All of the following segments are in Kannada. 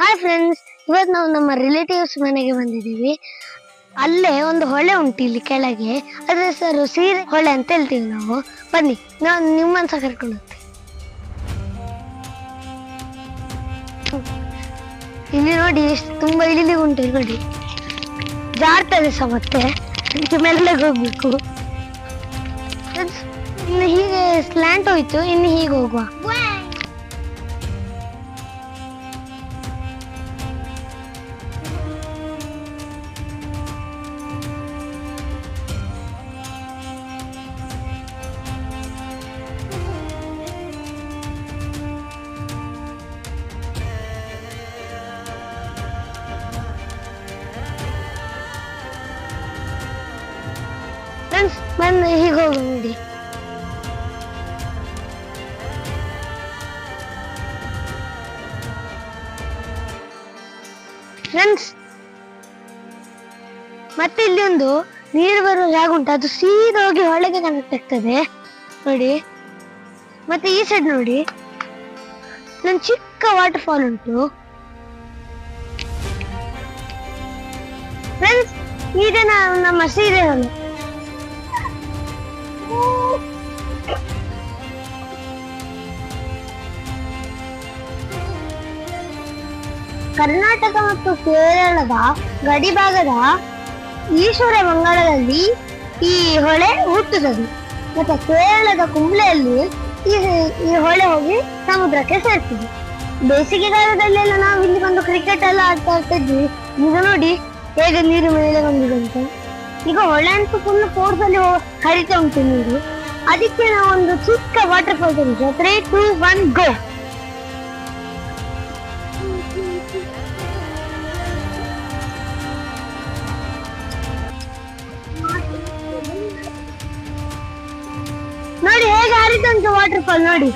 ಹಾಯ್ ಫ್ರೆಂಡ್ಸ್ ಇವತ್ತು ನಾವು ನಮ್ಮ ರಿಲೇಟಿವ್ಸ್ ಮನೆಗೆ ಬಂದಿದ್ದೀವಿ. ಅಲ್ಲೇ ಒಂದು ಹೊಳೆ ಉಂಟು ಇಲ್ಲಿ ಕೆಳಗೆ. ಅದ್ರ ಹೆಸರು ಸೀರೆ ಹೊಳೆ ಅಂತ ಹೇಳ್ತೀವಿ ನಾವು. ಬನ್ನಿ, ನಾನು ನಿಮ್ಮನ್ನು ಸಹ ಕರ್ಕೊಂಡು ಇಲ್ಲಿ ನೋಡಿ ಎಷ್ಟು ತುಂಬಾ ಇಳಿಲಿ ಉಂಟು ನೋಡಿ. ಜಾರ್ತದೆ ಸಹ ಮತ್ತೆ. ಮೆಲ್ಲಗೆ ಹೋಗ್ಬೇಕು. ಇನ್ನು ಹೀಗೆ ಸ್ಲ್ಯಾಂಟ್ ಹೋಯ್ತು, ಇನ್ನು ಹೀಗೆ ಹೋಗುವ. ಫ್ರೆಂಡ್ಸ್ ಮತ್ತೆ ಇಲ್ಲಿ ಒಂದು ನೀರು ಬರುವ ಜಾಗ ಉಂಟು. ಅದು ಸೀದಾ ಹೋಗಿ ಹೊಳೆಗೆ ಕನೆಕ್ಟ್ ಆಗ್ತದೆ. ನೋಡಿ. ಮತ್ತೆ ಈ ಸೈಡ್ ನೋಡಿ. ನನ್ನ ಚಿಕ್ಕ ವಾಟರ್ ಫಾಲ್ ಉಂಟು ಫ್ರೆಂಡ್ಸ್ ನಾವು ನಮ್ಮ ಸೀರೆ ಕರ್ನಾಟಕ ಮತ್ತು ಕೇರಳದ ಗಡಿಭಾಗದ ಈಶ್ವರ ಮಂಗಳದಲ್ಲಿ ಈ ಹೊಳೆ ಹುಟ್ಟುತ್ತದೆ ಮತ್ತೆ ಕೇರಳದ ಕುಂಬ್ಳೆಯಲ್ಲಿ ಈ ಈ ಹೊಳೆ ಹೋಗಿ ಸಮುದ್ರಕ್ಕೆ ಸೇರ್ತದೆ. ಬೇಸಿಗೆಗಾಲದಲ್ಲೆಲ್ಲ ನಾವು ಇಲ್ಲಿ ಬಂದು ಕ್ರಿಕೆಟ್ ಎಲ್ಲ ಆಡ್ತಾ ಇರ್ತಿದ್ವಿ ಈಗ ನೋಡಿ ಹೇಗೆ ನೀರು ಮೇಲೆ ಬಂದಿದೆ ಈಗ ಹೊಳೆ ಅಂತೂ ಫುಲ್ ಫೋರ್ಸ್ ಅಲ್ಲಿ ಹರಿತಾ ಉಂಟು ನೀರು. ಅದಕ್ಕೆ ನಾವು ಒಂದು ಚಿಕ್ಕ waterfalls three two one go ನೋಡಿ ಹೇಗೆ ಹರಿತಂತೆ ವಾಟರ್ ಫಾಲ್ ನೋಡಿ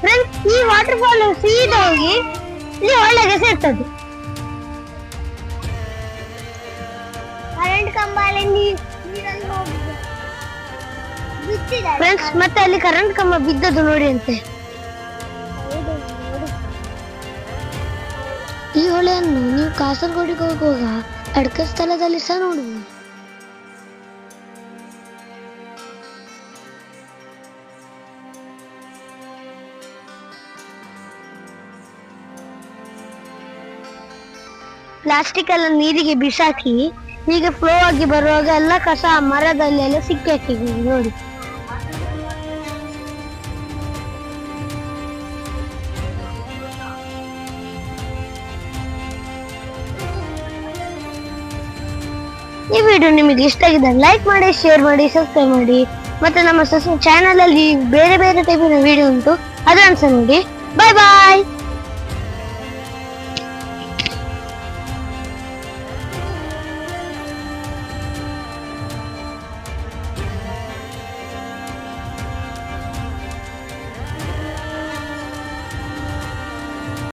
ಫ್ರೆಂಡ್ಸ್ ಈ ವಾಟರ್ ಫಾಲ್ ಸೀದಾ ಹೋಗಿ ಇಲ್ಲಿ ಒಳ್ಳೆಗೆ ಸೇರ್ತದೆ ಕರೆಂಟ್ ಕಂಬದಲ್ಲಿ ಫ್ರೆಂಡ್ಸ್ ಮತ್ತೆ ಅಲ್ಲಿ ಕರೆಂಟ್ ಕಂಬ ಬಿದ್ದದ್ದು ನೋಡಿ ಅಂತೆ. ಈ ಹೊಳೆಯನ್ನು ನೀವು ಕಾಸರಗೋಡಿಗೆ ಹೋಗುವಾಗ ಅಡ್ಕ ಸ್ಥಳದಲ್ಲಿ ಸಹ ನೋಡಬಹುದು ಪ್ಲಾಸ್ಟಿಕ್ ಎಲ್ಲ ನೀರಿಗೆ ಬಿಸಾಕಿ ಹೀಗೆ ಫ್ಲೋ ಆಗಿ ಬರುವಾಗ ಎಲ್ಲ ಕಸ ಮರದಲ್ಲಿ ಎಲ್ಲ ಸಿಕ್ಕಿ ನೋಡಿ. ಈ ವಿಡಿಯೋ ನಿಮಗೆ ಇಷ್ಟ ಆಗಿದೆ ಲೈಕ್ ಮಾಡಿ ಶೇರ್ ಮಾಡಿ ಸಬ್ಸ್ಕ್ರೈಬ್ ಮಾಡಿ. ಮತ್ತೆ ನಮ್ಮ ಚಾನಲ್ ಅಲ್ಲಿ ಬೇರೆ ಬೇರೆ ಟೈಪಿನ ವಿಡಿಯೋ ಉಂಟು. ಅದನ್ನು ಸಹ ನೋಡಿ. ಬಾಯ್ ಬಾಯ್